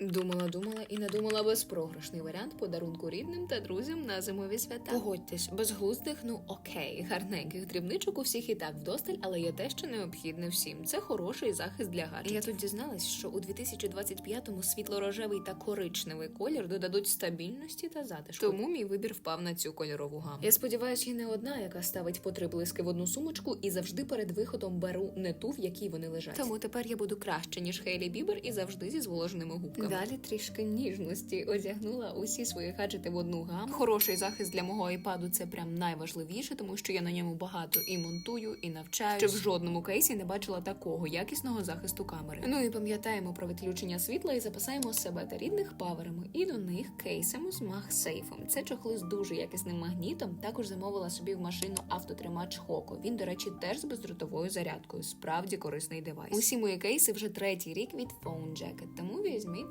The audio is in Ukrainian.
Думала, думала і надумала безпрограшний варіант подарунку рідним та друзям на зимові свята. Погодьтесь, безглуздих, ну окей, гарненьких дрібничок у всіх і так вдосталь, але є те, що необхідне всім. Це хороший захист для гаджетів. Я тут дізналась, що у 2025-му світло-рожевий та коричневий колір додадуть стабільності та затишку. Тому мій вибір впав на цю кольорову гаму. Я сподіваюся, я не одна, яка ставить по три блиски в одну сумочку і завжди перед виходом беру не ту, в якій вони лежать. Тому тепер я буду краще ніж Хейлі Бібер і завжди зі зволоженими губками. Далі трішки ніжності одягнула усі свої гаджети в одну гаму. Хороший захист для мого айпаду це прям найважливіше, тому що я на ньому багато і монтую, і навчаюсь. Ще в жодному кейсі не бачила такого якісного захисту камери. Ну і пам'ятаємо про відключення світла і запасаємо себе та рідних паверами. І до них кейсами з MagSafe. Це чохли з дуже якісним магнітом. Також замовила собі в машину автотримач Хоко. Він, до речі, теж з бездротовою зарядкою. Справді корисний девайс. Усі мої кейси вже третій рік від Phone Jacket, тому візьміть